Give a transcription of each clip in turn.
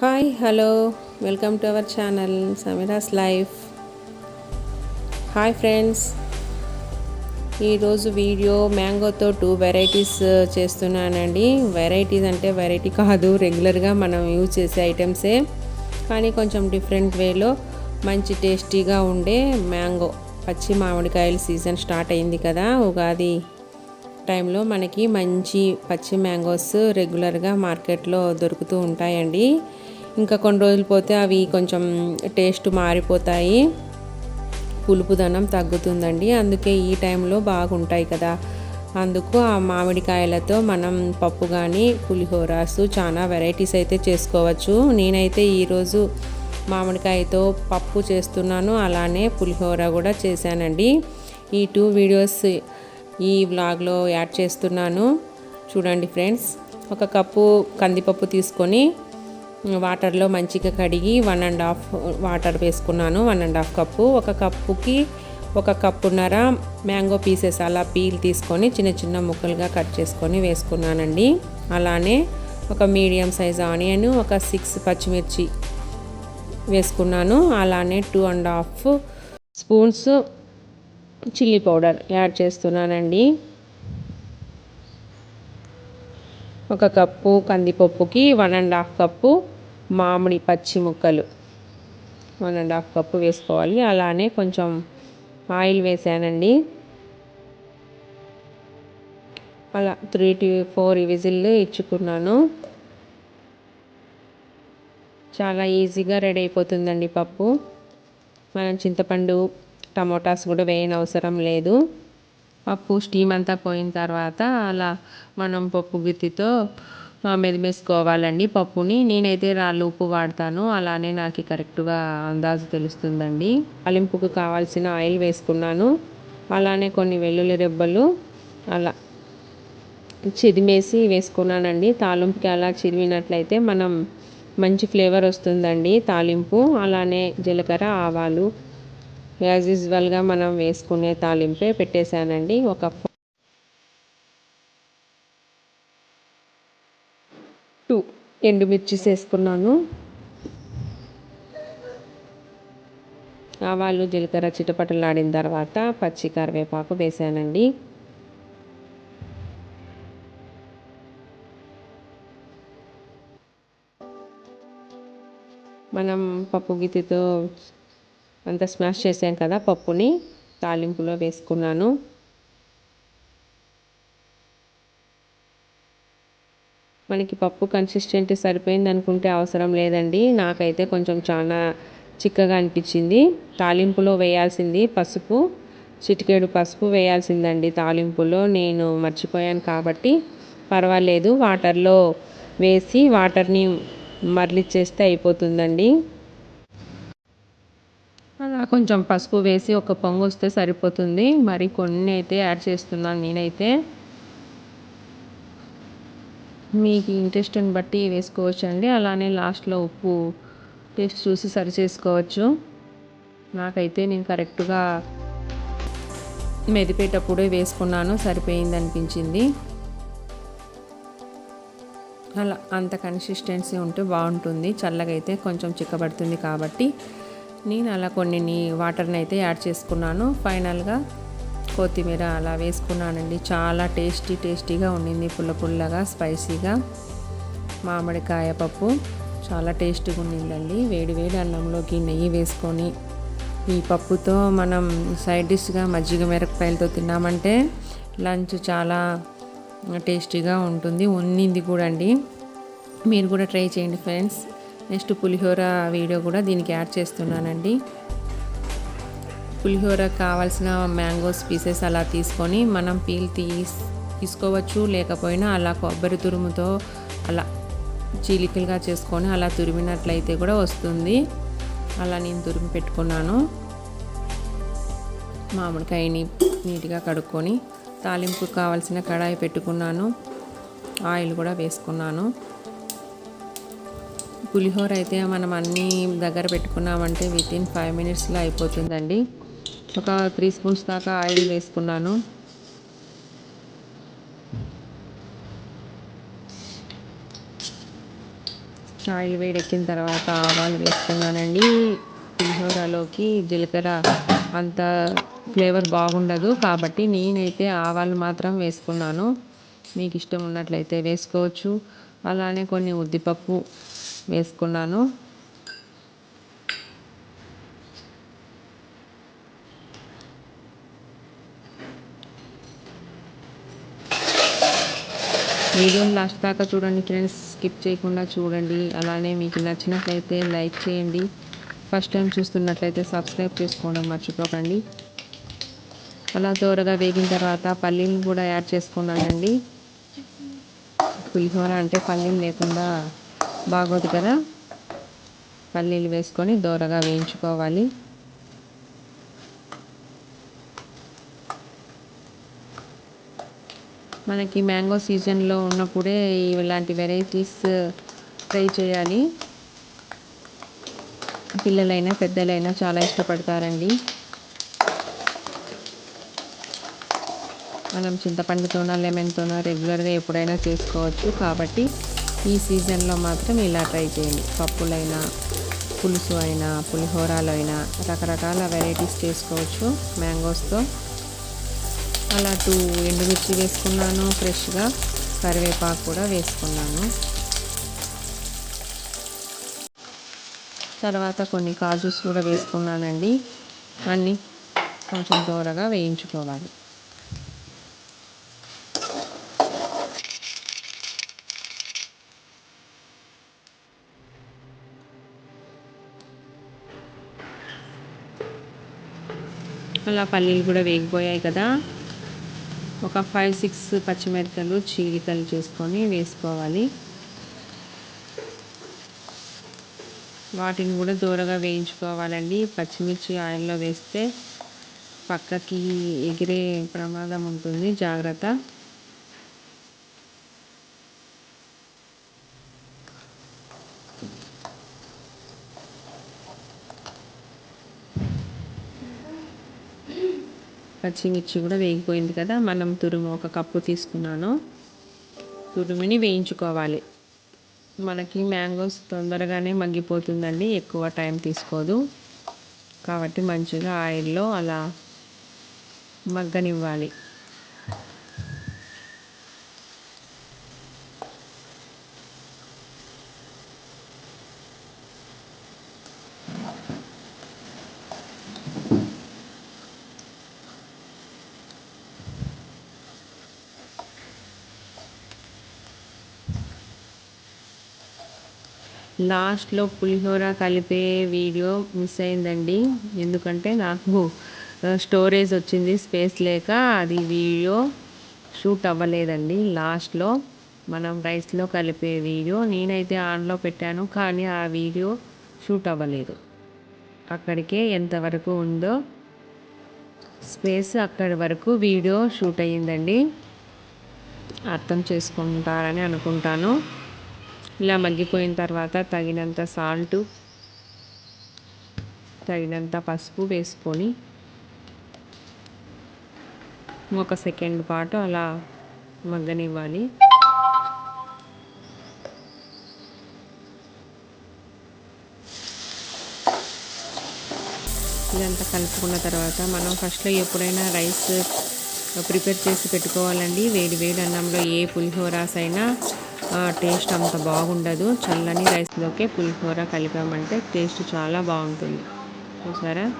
Hi hello. Welcome to our channel Sameera's life. Hi friends. ఈరోజు video మ్యాంగోతో two varieties చేస్తున్నానండి. Varieties అంటే variety కాదు రెగ్యులర్గా మనం యూజ్ చేసే ఐటమ్సే. కానీ కొంచెం డిఫరెంట్ వేలో మంచి టేస్టీగా ఉండే మ్యాంగో. పచ్చి మామిడికాయల సీజన్ స్టార్ట్ అయింది కదా ఉగాది టైంలో మనకి మంచి పచ్చి మ్యాంగోస్ రెగ్యులర్గా మార్కెట్లో దొరుకుతూ ఉంటాయండి. ఇంకా కొన్ని రోజులు పోతే అవి కొంచెం టేస్ట్ మారిపోతాయి. పులుపుదనం తగ్గుతుందండి. అందుకే ఈ టైంలో బాగుంటాయి కదా. అందుకు ఆ మామిడికాయలతో మనం పప్పు కానీ పులిహోరాసు చాలా వెరైటీస్ అయితే చేసుకోవచ్చు. నేనైతే ఈరోజు మామిడికాయతో పప్పు చేస్తున్నాను. అలానే పులిహోర కూడా చేశానండి. ఈ టూ వీడియోస్ ఈ వ్లాగ్లో యాడ్ చేస్తున్నాను. చూడండి ఫ్రెండ్స్. ఒక కప్పు కందిపప్పు తీసుకొని వాటర్లో మంచిగా కడిగి వన్ అండ్ హాఫ్ వాటర్ వేసుకున్నాను. One and half cup. ఒక కప్పుకి ఒక కప్పున్నర మ్యాంగో పీసెస్ అలా పీల్ తీసుకొని చిన్న చిన్న ముక్కలుగా కట్ చేసుకొని వేసుకున్నానండి. అలానే ఒక మీడియం సైజ్ ఆనియన్ ఒక సిక్స్ పచ్చిమిర్చి వేసుకున్నాను. అలానే two and half spoons chilli powder add చేస్తున్నానండి. ఒక కప్పు కందిపప్పుకి వన్ అండ్ హాఫ్ కప్పు మామిడి పచ్చి ముక్కలు. వన్ అండ్ హాఫ్ కప్పు వేసుకోవాలి. అలానే కొంచెం ఆయిల్ వేసానండి. అలా త్రీ టు ఫోర్ విజిల్లు ఇచ్చుకున్నాను. చాలా ఈజీగా రెడీ అయిపోతుందండి పప్పు. మనం చింతపండు టమోటాస్ కూడా వేయనవసరం లేదు. పప్పు స్టీమ్ అంతా పోయిన తర్వాత అలా మనం పప్పు గుత్తితో మెదిమేసుకోవాలండి పప్పుని. నేనైతే రాళ్ళు ఉప్పు వాడతాను. అలానే నాకు కరెక్ట్గా అందాజు తెలుస్తుందండి. అలింపుకు కావాల్సిన ఆయిల్ వేసుకున్నాను. అలానే కొన్ని వెల్లుల్లి రెబ్బలు అలా చిరిమేసి వేసుకున్నానండి. తాలింపుకి అలా చిరిమినట్లయితే మనం మంచి ఫ్లేవర్ వస్తుందండి తాలింపు. అలానే జీలకర్ర ఆవాలు యాజ్ యూజువల్గా మనం వేసుకునే తాలింపే పెట్టేశానండి. ఒక టూ ఎండుమిర్చిస్ వేసుకున్నాను. ఆవాలు జీలకర్ర చిటపటలాడిన తర్వాత పచ్చి కరివేపాకు వేసానండి. మనం పప్పు గిత్తితో అంతా స్మాష్ చేసాం కదా పప్పుని తాలింపులో వేసుకున్నాను. మనకి పప్పు కన్సిస్టెంట్ సరిపోయింది అనుకుంటే అవసరం లేదండి. నాకైతే కొంచెం చాలా చిక్కగా అనిపించింది. తాలింపులో వేయాల్సింది పసుపు చిటికేడు పసుపు వేయాల్సిందండి తాలింపులో. నేను మర్చిపోయాను కాబట్టి పర్వాలేదు. వాటర్లో వేసి వాటర్ని మరలిచ్చేస్తే అయిపోతుందండి. కొంచెం పసుపు వేసి ఒక పొంగు వస్తే సరిపోతుంది. మరి కొన్ని అయితే యాడ్ చేస్తున్నాను నేనైతే. మీకు ఇంట్రెస్ట్ని బట్టి వేసుకోవచ్చు అండి అలానే లాస్ట్లో ఉప్పు టేస్ట్ చూసి సరి చేసుకోవచ్చు. నాకైతే నేను కరెక్ట్గా మెదిపేటప్పుడే వేసుకున్నాను. సరిపోయింది అనిపించింది. అలా అంత కన్సిస్టెన్సీ ఉంటే బాగుంటుంది. చల్లగా అయితే కొంచెం చిక్కబడుతుంది కాబట్టి నేను అలా కొన్ని వాటర్ని అయితే యాడ్ చేసుకున్నాను. ఫైనల్గా కొత్తిమీర అలా వేసుకున్నానండి. చాలా టేస్టీ టేస్టీగా ఉండింది పుల్ల పుల్లగా స్పైసీగా. మామిడికాయ పప్పు చాలా టేస్టీగా ఉండిందండి. వేడి వేడి అన్నంలోకి నెయ్యి వేసుకొని ఈ పప్పుతో మనం సైడ్ డిష్గా మజ్జిగ మిరపకాయలతో తిన్నామంటే లంచ్ చాలా టేస్టీగా ఉంటుంది. ఉన్నింది కూడా అండి మీరు కూడా ట్రై చేయండి ఫ్రెండ్స్. నెక్స్ట్ పులిహోర వీడియో కూడా దీనికి యాడ్ చేస్తున్నానండి. పులిహోర కావాల్సిన మ్యాంగోస్ పీసెస్ అలా తీసుకొని మనం పీల్ తీస్ తీసుకోవచ్చు లేకపోయినా అలా కొబ్బరి తురుముతో అలా చీలికలుగా చేసుకొని అలా తురిమినట్లయితే కూడా వస్తుంది. అలా నేను తురిమి పెట్టుకున్నాను. మామిడికాయని నీట్గా కడుక్కొని తాలింపు కావాల్సిన కడాయి పెట్టుకున్నాను. ఆయిల్ కూడా వేసుకున్నాను. పులిహోర అయితే మనం అన్నీ దగ్గర పెట్టుకున్నామంటే విత్ ఇన్ ఫైవ్ మినిట్స్లో అయిపోతుందండి. ఒక త్రీ స్పూన్స్ దాకా ఆయిల్ వేసుకున్నాను. ఆయిల్ వేడెక్కిన తర్వాత ఆవాలు వేసుకున్నానండి. పులిహోరలోకి జీలకర్ర అంత ఫ్లేవర్ బాగుండదు కాబట్టి నేనైతే ఆవాలు మాత్రం వేసుకున్నాను. మీకు ఇష్టం ఉన్నట్లయితే వేసుకోవచ్చు. అలానే కొన్ని ఉద్దిపప్పు వేసుకున్నాను. వీడియోని లాస్ట్ దాకా చూడండి ఫ్రెండ్స్ స్కిప్ చేయకుండా చూడండి. అలానే మీకు నచ్చినట్లయితే లైక్ చేయండి. ఫస్ట్ టైం చూస్తున్నట్లయితే సబ్స్క్రైబ్ చేసుకోవడం మర్చిపోకండి. అలా త్వరగా వేగిన తర్వాత పల్లీలు కూడా యాడ్ చేసుకున్నానండి. పులిహోర అంటే పల్లీలు లేకుండా బాగోదు కదా? పల్లీలు వేసుకొని దోరగా వేయించుకోవాలి. మనకి మ్యాంగో సీజన్లో ఉన్నప్పుడే ఇలాంటి వెరైటీస్ ట్రై చేయాలి. పిల్లలైనా పెద్దలైనా చాలా ఇష్టపడతారండి. మనం చింతపండుతోన లెమన్తోన రెగ్యులర్గా ఎప్పుడైనా చేసుకోవచ్చు. కాబట్టి ఈ సీజన్లో మాత్రం ఇలా ట్రై చేయండి. పప్పులైనా పులుసు అయినా పులిహోరాలు అయినా రకరకాల వెరైటీస్ చేసుకోవచ్చు మ్యాంగోస్తో. అలా టూ ఎండుమిర్చి వేసుకున్నాను ఫ్రెష్గా కరివేపాకు కూడా వేసుకున్నాను. తర్వాత కొన్ని కాజుస్ కూడా వేసుకున్నానండి. అన్నీ కొంచెం దూరగా వేయించుకోవాలి. అలా పల్లీలు కూడా వేగిపోయాయి కదా. ఒక ఫైవ్ సిక్స్ పచ్చిమిరపకాయలు చీలికలు చేసుకొని వేసుకోవాలి. వాటిని కూడా దూరగా వేయించుకోవాలండి. పచ్చిమిర్చి ఆయిల్లో వేస్తే పక్కకి ఎగిరే ప్రమాదం ఉంటుంది. జాగ్రత్త. పచ్చిమిర్చి కూడా వేగిపోయింది కదా మనం తురుము ఒక కప్పు తీసుకున్నాను. తురుముని వేయించుకోవాలి. మనకి మ్యాంగోస్ తొందరగానే మగ్గిపోతుందండి ఎక్కువ టైం తీసుకోదు. కాబట్టి మంచిగా ఆయిల్లో అలా మగ్గనివ్వాలి. లాస్ట్లో పులిహోర కలిపే వీడియో మిస్ అయిందండి. ఎందుకంటే నాకు స్టోరేజ్ వచ్చింది స్పేస్ లేక అది వీడియో షూట్ అవ్వలేదండి. లాస్ట్లో మనం రైస్లో కలిపే వీడియో నేనైతే ఆన్లో పెట్టాను కానీ ఆ వీడియో షూట్ అవ్వలేదు. అక్కడికే ఎంతవరకు ఉందో స్పేస్ అక్కడి వరకు వీడియో షూట్ అయ్యిందండి. అర్థం చేసుకుంటారని అనుకుంటాను. ఇలా మగ్గిపోయిన తర్వాత తగినంత సాల్టు తగినంత పసుపు వేసుకొని ఒక సెకండ్ పాటు అలా మగ్గనివ్వాలి. ఇదంతా కలుపుకున్న తర్వాత మనం ఫస్ట్లో ఎప్పుడైనా రైస్ ప్రిపేర్ చేసి పెట్టుకోవాలండి. వేడి వేడి అన్నంలో ఏ పులిహోరాస్ అయినా టేస్ట్ అంత బాగుండదు. చల్లని రైస్లోకే పులిహోర కలిపామంటే టేస్ట్ చాలా బాగుంటుంది. చూసారా?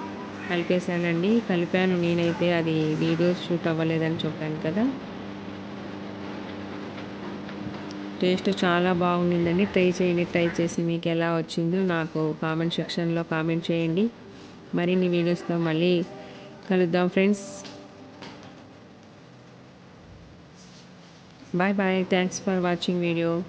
కలిపేసానండి కలిపాను. నేనైతే అది వీడియో షూట్ అవ్వలేదని చెప్పాను కదా. టేస్ట్ చాలా బాగుండిందండి ట్రై చేయండి. ట్రై చేసి మీకు ఎలా వచ్చిందో నాకు కామెంట్ సెక్షన్లో కామెంట్ చేయండి. మరిన్ని వీడియోస్తో మళ్ళీ కలుద్దాం friends. bye bye. Thanks for watching video.